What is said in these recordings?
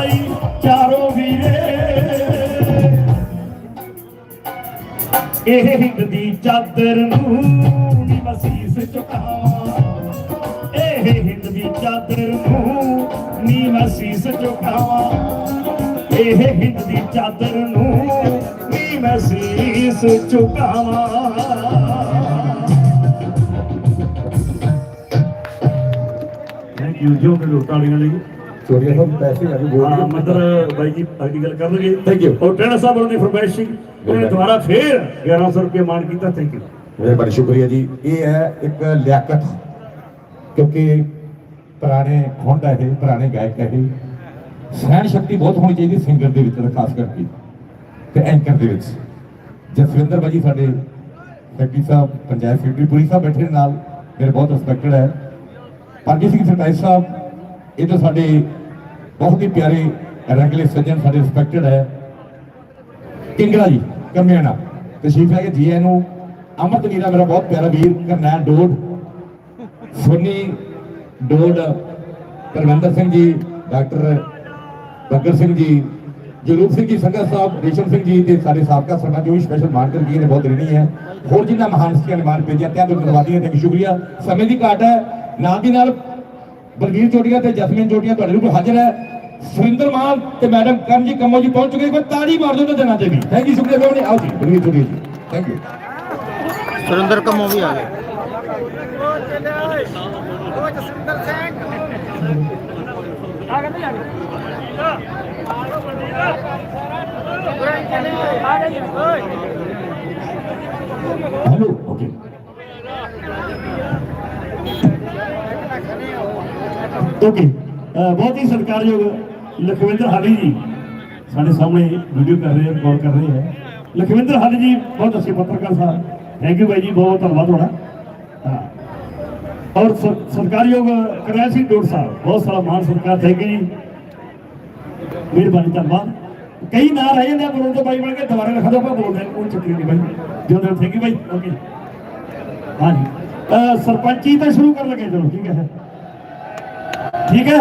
ਭਾਈ ਚਾਰੋ ਵੀਰੇ। ਇਹ ਹਿੰਦ ਦੀ ਚਾਦਰ ਨੂੰ ਨੀ ਮਸੀਸ ਝੁਕਾਵਾਂ ਇਹ ਹਿੰਦ ਦੀ ਚਾਦਰ ਨੂੰ ਨੀ ਮਸੀਸ ਝੁਕਾਵਾਂ ਇਹ ਹਿੰਦ ਦੀ ਚਾਦਰ ਨੂੰ ਨੀ ਮਸੀਸ ਝੁਕਾਵਾਂ ਯੂ ਜੋ ਕਿ ਤਾਲੀਆਂ ਲਈ ਚੋਰੀਆਂ ਤੋਂ ਪੈਸੇ ਆ ਗਏ ਹਾਂ ਮਦਰ ਬਾਈ ਜੀ ਤੁਹਾਡੀ ਗੱਲ ਕਰਨਗੇ। Thank you. ਔਰ ਟ੍ਰੇਨਰ ਸਾਹਿਬ ਦੀ ਫਰਮਾਇਸ਼ ਸੀ ਉਹਨੇ ਦੁਬਾਰਾ ਫੇਰ 1100 ਰੁਪਏ ਮਾਨ ਕੀਤਾ ਥੈਂਕ ਯੂ ਮੇਰੇ ਬੜਾ ਸ਼ੁਕਰੀਆ ਜੀ। ਇਹ ਹੈ ਇੱਕ ਲਿਆਕਤ ਕਿਉਂਕਿ ਪੁਰਾਣੇ ਖੁੰਡ ਹੈ ਇਹ ਪੁਰਾਣੇ ਗਾਇਕ ਹੈ ਸਹਿਣ ਸ਼ਕਤੀ ਬਹੁਤ ਹੋਣੀ ਚਾਹੀਦੀ ਸਿੰਗਰ ਦੇ ਵਿੱਚ ਖਾਸ ਕਰਕੇ ਤੇ ਐਂਕਰ ਦੇ ਵਿੱਚ। ਜਸਵਿੰਦਰ ਬਾਜੀ ਸਾਡੇ ਸੈਕਟਰੀ ਸਾਹਿਬ ਪੰਜਾਬ ਸੈਕਟਰੀ ਪੁਲਿਸ ਸਾਹਿਬ ਬੈਠੇ ਨੇ ਨਾਲ। ਮੇਰੇ ਬਹੁਤ ਰਿਸਪੈਕਟਡ ਹੈ। ਪਾਰਟੀ ਸਿੰਘ ਸਰਦਾਰ ਸਾਹਿਬ ਇਹ ਤਾਂ ਸਾਡੇ ਬਹੁਤ ਹੀ ਪਿਆਰੇ ਰੰਗਲੇ ਸੱਜਣ ਸਾਡੇ ਰਿਸਪੈਕਟਡ ਹੈ। ਕਿੰਗਰਾ ਜੀ, ਕਮਿਆਣਾ। ਤਸ਼ਰੀਫ ਲੈ ਕੇ ਜੀ ਆਇਆਂ ਨੂੰ ਅਮਰਤ ਵੀਰਾ ਮੇਰਾ ਬਹੁਤ ਪਿਆਰਾ ਵੀਰ, ਕਰਨੈਲ ਡੋਡ, ਸੋਨੀ ਡੋਡ ਪਰਮਿੰਦਰ ਸਿੰਘ ਜੀ, ਡਾਕਟਰ ਬੱਗਰ ਸਿੰਘ ਜੀ, ਜਰੂਪ ਸਿੰਘ ਜੀ, ਸੰਗਤ ਸਾਹਿਬ, ਰੇਸ਼ਮ ਸਿੰਘ ਜੀ ਤੇ ਸਾਡੇ ਸਾਬਕਾ ਸਰਪੰਚ, ਜੋ ਵੀ ਸਪੈਸ਼ਲ ਮਾਨ ਕਰ ਨੇ, ਬਹੁਤ ਰਣੀ ਹੈ। ਹੋਰ ਜਿਨ੍ਹਾਂ ਮਹਾਨ ਹਸਤੀਆਂ ਨੇ ਮਾਨ ਭੇਜਿਆ ਤਿਆਂ ਤੋਂ ਧੰਨਵਾਦੀਆਂ ਤੇ ਸ਼ੁਕਰੀਆ। ਸਮੇਂ ਦੀ ਘਾਟ ਹੈ। ਨਾਲ ਦੀ ਨਾਲ ਬਲਵੀਰ ਚੋਟੀਆ ਤੇ ਜਸਮੀਨ ਚੋਟੀਆ ਤੁਹਾਡੇ ਨੂੰ ਹਾਜ਼ਰ ਹੈ? ਸੁਰਿੰਦਰ ਮਾਨ ਤੇ ਮੈਡਮ ਕਰਨ ਜੀ ਕੰਮੋ ਜੀ ਪਹੁੰਚ ਚੁੱਕੇ ਕੋਈ ਤਾੜੀ ਮਾਰ ਦਿਓ ਤੇ ਦੇਣਾ ਤੇ ਵੀ। ਥੈਂਕ ਯੂ ਸ਼ੁਕਰੀਆ ਬੇਵਨੀ ਆਓ ਜੀ ਬਲਵੀਰ ਚੋਟੀਆ ਜੀ। ਥੈਂਕ ਯੂ ਸੁਰਿੰਦਰ ਕੰਮੋਂ ਵੀ ਆ ਗਏ। ਹੈਲੋ ਓਕੇ ਓਕੇ ਅਹ ਬਹੁਤ ਹੀ ਸਤਿਕਾਰਯੋਗ ਲਖਵਿੰਦਰ ਹਾਲੀ ਜੀ ਸਾਡੇ ਸਾਹਮਣੇ ਵੀਡੀਓ ਕਰ ਰਹੇ ਆ ਗੌਰ ਕਰ ਰਹੇ ਹੈ ਲਖਵਿੰਦਰ ਹਾਲੀ ਜੀ ਬਹੁਤ ਅੱਛੇ ਪੱਤਰਕਾਰ ਸਾਹਿਬ ਥੈਂਕ ਯੂ ਬਾਈ ਜੀ ਬਹੁਤ ਧੰਨਵਾਦ ਤੁਹਾਡਾ ਹਾਂ ਔਰ ਸ- ਸਤਿਕਾਰਯੋਗ ਕਰਨੈਲ ਸਿੰਘ ਡੋੜ ਸਾਹਿਬ ਬਹੁਤ ਸਾਰਾ ਮਾਨ ਸਤਿਕਾਰ ਥੈਂਕ ਯੂ ਜੀ ਮਿਹਰਬਾਨੀ ਧੰਨਵਾਦ ਕਈ ਨਾਂ ਰਹਿ ਜਾਂਦੇ ਆ ਬੋਲਣ ਤੋਂ ਬਾਈ ਬਣ ਕੇ ਦੁਬਾਰਾ ਲਿਖ ਦਿਓ ਆਪਾਂ ਬੋਲਦੇ ਹਾਂ, ਕੋਈ ਚੱਕਰ ਨਹੀਂ ਬਾਈ ਜਦੋਂ ਥੈਂਕ ਯੂ ਬਾਈ ਓਕੇ ਹਾਂਜੀ ਅਹ ਸਰਪੰਚੀ ਤਾਂ ਸ਼ੁਰੂ ਕਰਨ ਲੱਗੇ ਚਲੋ ਠੀਕ ਹੈ ਠੀਕ ਹੈ?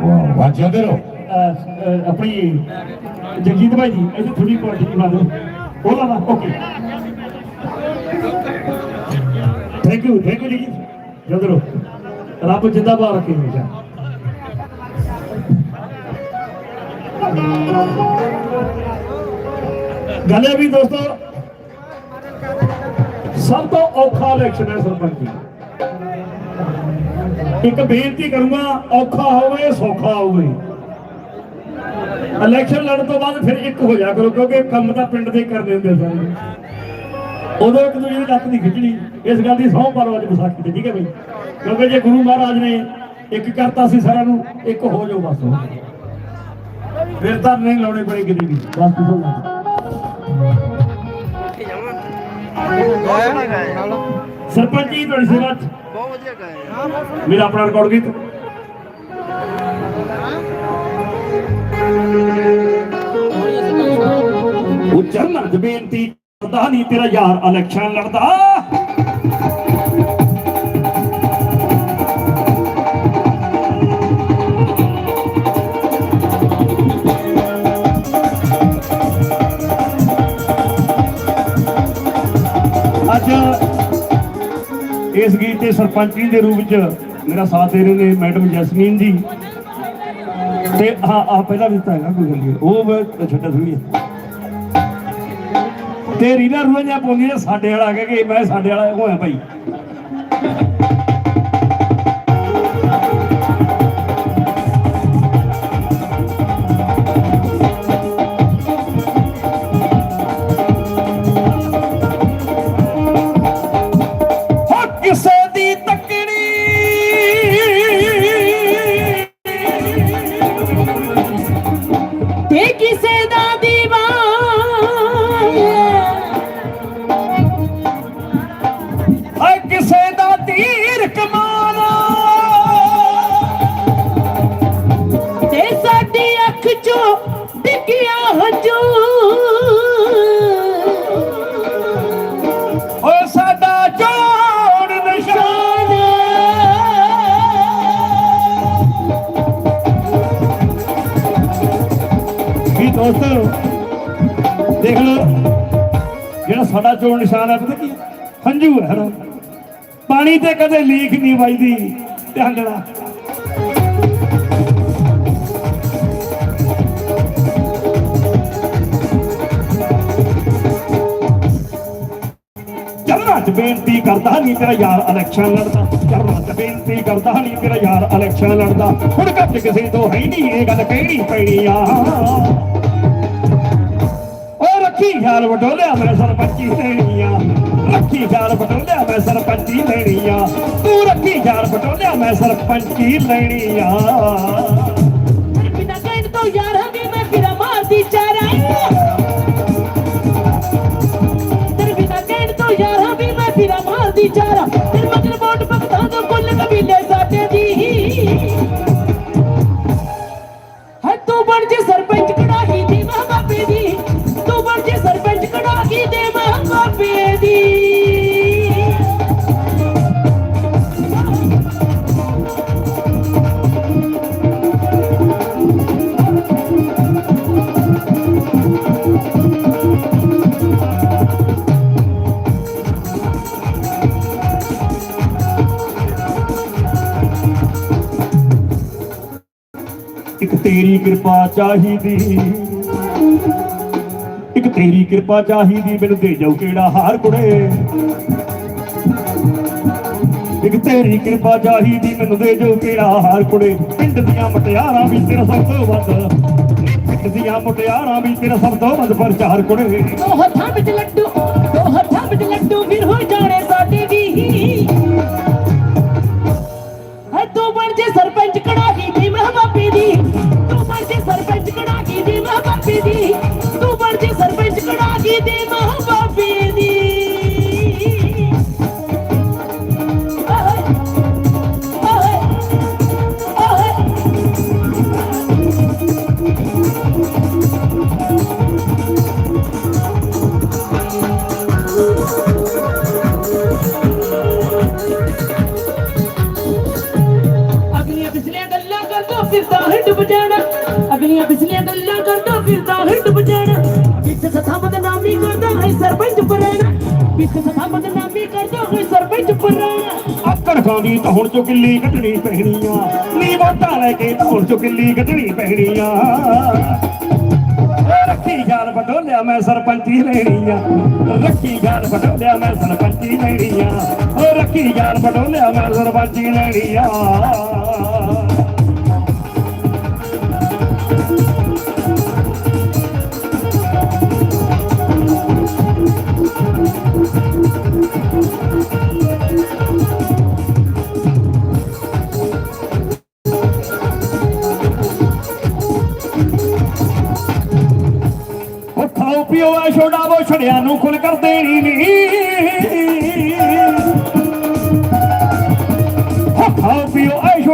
ਵਾਹ ਵਾਹ ਜਿਉਂਦੇ ਰਹੋ। ਆਪਣੀ ਜਗਜੀਤ ਭਾਈ ਜੀ ਇਹਦੇ ਥੋੜੀ ਕੁਆਲਿਟੀ ਦੀ ਬਾਤ ਉਹਦਾ ਨਾ okay. Thank you thank you ਜੀ ਜਦਰੋ ਰੱਬ ਜਿੰਦਾਬਾਦ ਰੱਖੇ ਹਮੇਸ਼ਾ। ਗੱਲ ਇਹ ਵੀ ਦੋਸਤੋ ਸਭ ਤੋਂ ਔਖਾ ਇਲੈਕਸ਼ਨ ਹੈ ਸਰਪੰਚੀ ਇੱਕ ਬੇਨਤੀ ਕਰੂੰਗਾ ਔਖਾ ਹੋਵੇ ਸੌਖਾ ਹੋਵੇ। ਇਲੈਕਸ਼ਨ ਲੜਨ ਤੋਂ ਬਾਅਦ ਫਿਰ ਇੱਕ ਹੋ ਜਾ ਕਰੋ ਕਿਉਂਕਿ ਕੰਮ ਤਾਂ ਪਿੰਡ ਦੇ ਹੀ ਕਰਨੇ ਹੁੰਦੇ ਸਾਰੇ। ਉਦੋਂ ਇੱਕ ਦੂਜੇ ਦੀ ਲੱਤ ਨਹੀਂ ਖਿੱਚਣੀ। ਇਸ ਗੱਲ ਦੀ ਸਹੁੰ ਪਾਲੋ ਅੱਜ ਵਿਸਾਖੀ ਤੇ ਠੀਕ ਹੈ ਬਈ? ਕਿਉਂਕਿ ਜੇ ਗੁਰੂ ਮਹਾਰਾਜ ਨੇ ਇੱਕ ਕਰਤਾ ਸੀ ਸਾਰਿਆਂ ਨੂੰ ਇੱਕ ਹੋ ਜਾਓ ਬਸ। ਫਿਰ ਤਾਂ ਨਹੀਂ ਲਾਉਣੇ ਪੜੇ ਕਿਤੇ ਵੀ। ਬਸ ਤੁਸੀਂ ਸਰਪੰਚ ਜੀ ਤੁਹਾਡੀ ਸੇਵਾ 'ਚ ਮੇਰਾ ਆਪਣਾ ਰਿਕਾਰਡ ਗੀਤ। ਉਹ ਚਰਨਾਂ ਬੇਨਤੀ ਕਰਦਾ ਨਹੀਂ ਤੇਰਾ ਯਾਰ ਇਲੈਕਸ਼ਨ ਲੜਦਾ। ਅੱਜ ਇਸ ਗੀਤ ਦੇ ਸਰਪੰਚੀ ਦੇ ਰੂਪ ਵਿੱਚ ਮੇਰਾ ਸਾਥ ਦੇ ਰਹੇ ਨੇ ਮੈਡਮ ਜਸਮੀਨ ਜੀ। ਤੇ ਹਾਂ ਆ ਪਹਿਲਾਂ ਦਿੱਤਾ ਹੈਗਾ ਕੋਈ ਗੱਲ ਨਹੀਂ। ਉਹ ਮੈਂ ਛੱਡਾ ਥੋੜੀ ਤੇ ਰੀਨਾ ਰੂਹਾਂ ਜਾਂ ਪਾਉਂਦੀ ਸਾਡੇ ਵਾਲਾ ਆ ਗਿਆ ਮੈਂ ਸਾਡੇ ਵਾਲਾ ਹੋਇਆ ਭਾਈ। ਦੋਸਤੋ, ਦੇਖ ਲਓ, ਜਿਹੜਾ ਸਾਡਾ ਚੋਣ ਨਿਸ਼ਾਨ ਹੈ, ਪਤਾ ਕੀ ਹੰਝੂ ਹੈ ਹਨਾ। ਪਾਣੀ ਤੇ ਕਦੇ ਲੀਕ ਨਹੀਂ ਵੱਜਦੀ, ਧਿਆਨ ਦੇਣਾ। ਚ ਬੇਨਤੀ ਕਰਦਾ ਨਹੀਂ ਤੇਰਾ ਯਾਰ ਇਲੈਕਸ਼ਨ ਲੜਦਾ। ਚਰਨਾ ਚ ਬੇਨਤੀ ਕਰਦਾ ਨਹੀਂ ਤੇਰਾ ਯਾਰ ਇਲੈਕਸ਼ਨ ਲੜਦਾ। ਹੁਣ ਕੱਟ ਕਿਸੇ ਤੋਂ ਹੈ ਨਹੀਂ, ਇਹ ਗੱਲ ਕਹਿਣੀ ਪੈਣੀ ਆ? ਰੱਖੀ ਖਿਆਲ ਵਡੋਲਿਆ ਮੈਂ ਸਰਪੰਚੀ ਲੈਣੀ ਆ ਰੱਖੀ ਖਿਆਲ ਵਡੋਲਿਆ ਮੈਂ ਸਰਪੰਚੀ ਲੈਣੀ ਆ ਤੂੰ ਰੱਖੀ ਖਿਆਲ ਵਡੋਲਿਆ ਮੈਂ ਸਰਪੰਚੀ ਲੈਣੀ ਆ ਬਿਨਾ ਕਹਿਣ ਤੋਂ ਯਾਰਾਂ ਦੀ ਮੈਂ ਫਿਰਾ ਮਾਰਦੀ ਚਾਰਾਂ ਤੇਰੇ ਬਿਨਾ ਕਹਿਣ ਤੋਂ ਯਾਰਾਂ ਵੀ ਮੈਂ ਫਿਰਾ ਮਾਰਦੀ ਚਾਰਾਂ ਤੇਰੀ ਕਿਰਪਾ ਚਾਹੀਦੀ। ਇੱਕ ਤੇਰੀ ਕਿਰਪਾ ਚਾਹੀਦੀ, ਮੈਨੂੰ ਦੇ ਜਾਓ ਕਿਹੜਾ ਹਾਰ ਕੁੜੇ। ਇੱਕ ਤੇਰੀ ਕਿਰਪਾ ਚਾਹੀਦੀ, ਮੈਨੂੰ ਦੇ ਜਾਓ ਕਿਹੜਾ ਹਾਰ ਕੁੜੇ। ਪਿੰਡ ਦੀਆਂ ਮਟਿਆਰਾਂ ਵੀ ਤੇਰਾ ਸਭ ਤੋਂ ਵੱਧ। ਪਿੰਡ ਦੀਆਂ ਮੁਟਿਆਰਾਂ ਵੀ ਤੇਰਾ ਸਭ ਤੋਂ ਵੱਧ ਪ੍ਰਚਾਰ ਕੁੜੇ। ਦੋ ਹੱਥਾਂ ਵਿੱਚ ਲੱਡੂ, ਦੋ ਹੱਥਾਂ ਵਿੱਚ ਲੱਡੂ ਫਿਰ ਹੋ ਜਾਣੇ ਸਾਡੇ ਵੀ। ਕੜਾਹੀ ਦੀ। ਤੂੰ ਬਣ ਜੇ ਸਰਪੰਚ ਕੜਾਹੀ ਦੀ ਮਾਂ ਬਾਪੀ ਫਿਰਦਾ ਹਿੱਡ ਵਜਾਣਾ। ਵਿੱਚ ਸਥਾ ਬਦਨਾਮੀ ਕਰਦਾ ਹੈ ਸਰਪੰਚ ਪਰਾਣਾ। ਵਿੱਚ ਸਥਾ ਬਦਨਾਮੀ ਕਰਦਾ ਹੈ ਸਰਪੰਚ ਪਰਾਣਾ। ਆਕੜ ਖਾਂਦੀ ਤਾਂ ਹੁਣ ਚੋਂ ਕਿੱਲੀ ਕੱਢਣੀ ਪੈਣੀ ਆ ਨੀ ਵੋਟਾਂ ਲੈ ਕੇ ਤਾਂ ਹੁਣ ਚੋਂ ਕਿੱਲੀ ਕੱਢਣੀ ਪੈਣੀ ਆ ਰੱਖੀ ਜਾਨ ਬਟੋਲਿਆ ਮੈਂ ਸਰਪੰਚੀ ਲੈਣੀ ਆ ਰੱਖੀ ਜਾਨ ਬਟੋਲਿਆ ਮੈਂ ਸਰਪੰਚੀ ਲੈਣੀ ਆ ਓ ਰੱਖੀ ਜਾਨ ਬਟੋਲਿਆ ਮੈਂ ਸਰਪੰਚੀ ਲੈਣੀ ਆ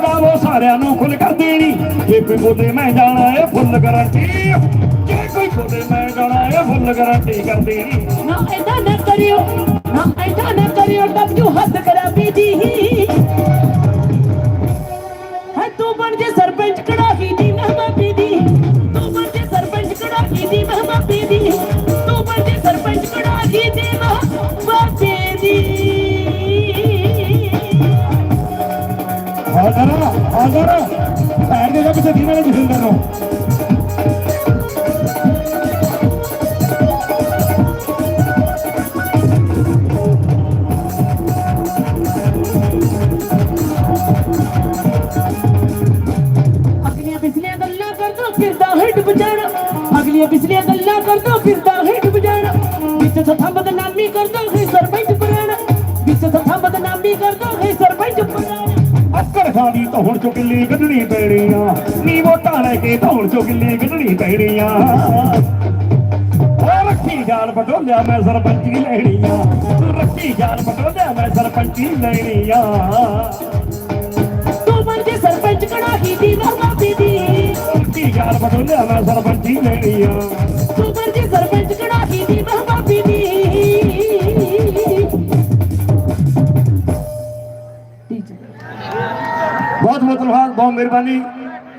ਪੀਓ ਐ ਸਾਰਿਆਂ ਨੂੰ ਖੁੱਲ ਕਰ ਦੇਣੀ। ਜੇ ਕੋਈ ਬੋਲੇ ਮੈਂ ਜਾਣਾ ਏ ਫੁੱਲ ਗਾਰੰਟੀ ਜੇ ਕੋਈ ਬੋਲੇ ਮੈਂ ਜਾਣਾ ਏ ਫੁੱਲ ਗਾਰੰਟੀ ਕਰ ਦੇਣੀ। ਨਾ ਐਦਾਂ ਨਾ ਕਰਿਓ, ਨਾ ਐਦਾਂ ਨਾ ਕਰਿਓ ਡੱਬੂ ਹੱਥ ਕਰਾ ਦੀ ਹਾਜ਼ਰ ਹਾਜ਼ਰ ਪੈਰ ਦੇ ਕਿਸੇ ਦੀ ਨਾਲ ਜਿੰਦ ਕਰੋ। ਅਗਲੀਆਂ ਪਿਛਲੀਆਂ ਗੱਲਾਂ ਕਰਦਾ ਫਿਰਦਾ ਹਿੱਡ ਵਜਾਣਾ ਅਗਲੀਆਂ ਪਿਛਲੀਆਂ ਗੱਲਾਂ ਕਰਦਾ ਫਿਰਦਾ ਹਿੱਡ ਵਜਾਣਾ ਵਿੱਚ ਸਥਾ ਬਦਨਾਮੀ ਕਰਦਾ ਹੈ ਸਰਪੰਚ ਪੁਰਾਣਾ ਵਿੱਚ ਸਥਾ ਬਦਨਾਮੀ ਕਰਦਾ ਹੈ ਸਰਪੰਚ ਪੁਰਾਣਾ ਖਾਂਦੀ ਤਾਂ ਹੁਣ ਚੋਂ ਕਿੱਲੀ ਕੱਢਣੀ ਪੈਣੀ ਆ। ਨੀ ਵੋਟਾਂ ਲੈ ਕੇ ਤਾਂ ਹੁਣ ਚੋਂ ਕਿੱਲੀ ਕੱਢਣੀ ਪੈਣੀ ਆ। ਰੱਖੀ ਜਾਨ ਬਟੋਲਿਆ ਮੈਂ ਸਰਪੰਚੀ ਲੈਣੀ ਆ। ਰੱਖੀ ਜਾਨ ਬਟੋਲਿਆ ਮੈਂ ਸਰਪੰਚੀ ਲੈਣੀ ਆ। ਤੂੰ ਬਣ ਜੇ ਸਰਪੰਚ ਕੜਾਹੀ ਦੀ ਮਹਿਮਾਪੀ ਦੀ ਰੱਖੀ ਜਾਨ ਬਟੋਲਿਆ ਮੈਂ ਸਰਪੰਚੀ ਲੈਣੀ ਆ। ਤੂੰ ਬਣ ਜੇ ਸਰਪੰਚ ਕੜਾਹੀ ਦੀ ਮਹਿਮਾਪੀ ਦੀ ਬਹੁਤ ਮਿਹਰਬਾਨੀ।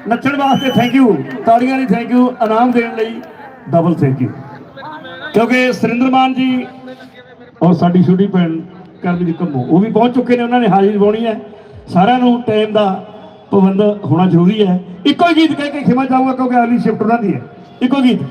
ਨੱਚਣ ਵਾਸਤੇ ਥੈਂਕ ਯੂ ਤਾੜੀਆਂ ਲਈ ਥੈਂਕ ਯੂ ਇਨਾਮ ਦੇਣ ਲਈ ਡਬਲ ਥੈਂਕ ਯੂ ਕਿਉਂਕਿ ਸੁਰਿੰਦਰ ਮਾਨ ਜੀ, ਔਰ ਸਾਡੀ ਛੋਟੀ ਭੈਣ ਕਰਮਜੀਤ ਕੰਮੋ, ਉਹ ਵੀ ਪਹੁੰਚ ਚੁੱਕੇ ਨੇ, ਉਹਨਾਂ ਨੇ ਹਾਜ਼ਰੀ ਲਵਾਉਣੀ ਹੈ। ਸਾਰਿਆਂ ਨੂੰ ਟਾਈਮ ਦਾ ਪਾਬੰਦ ਹੋਣਾ ਜ਼ਰੂਰੀ ਹੈ। ਇੱਕੋ ਹੀ ਗੀਤ ਕਹਿ ਕੇ ਖਿਮਾ ਜਾਊਗਾ ਕਿਉਂਕਿ ਅਗਲੀ ਸ਼ਿਫਟ ਉਹਨਾਂ ਦੀ ਹੈ। ਇੱਕੋ ਗੀਤ।